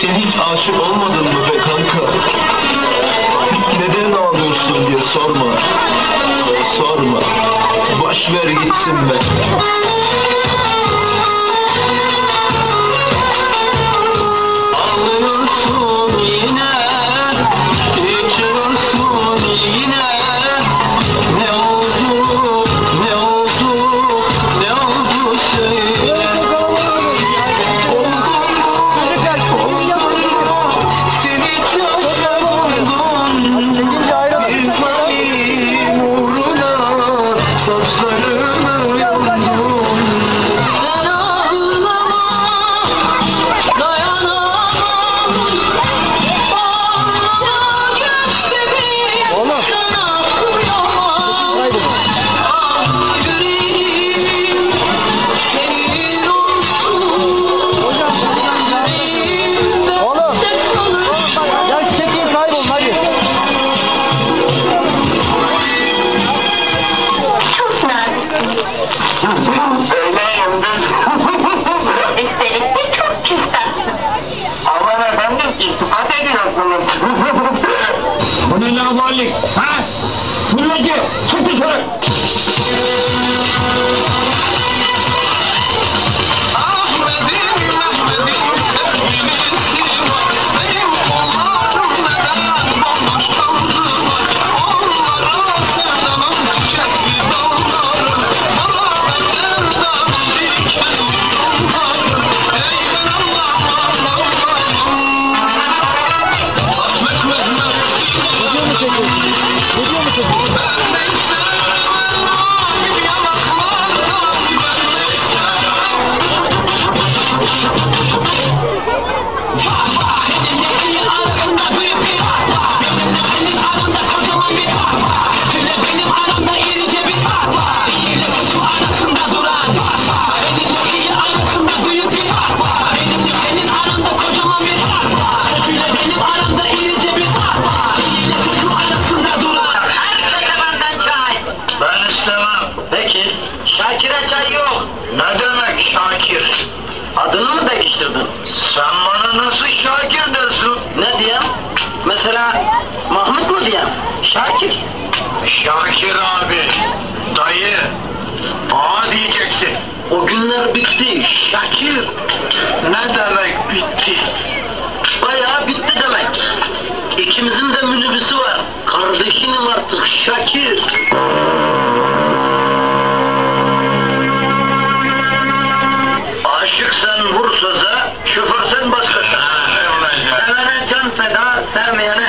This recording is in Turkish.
Sen hiç aşık olmadın mı be kanka? Neden ağlıyorsun diye sorma. Sorma. Boş ver gitsin be. 使劲冲出来 mesela Mahmut mu diyem? Şakir. Şakir abi, dayı, ağa diyeceksin. O günler bitti. Şakir ne demek bitti? Bayağı bitti demek. İkimizin de minibüsü var. Kardeşinim artık Şakir. That'll.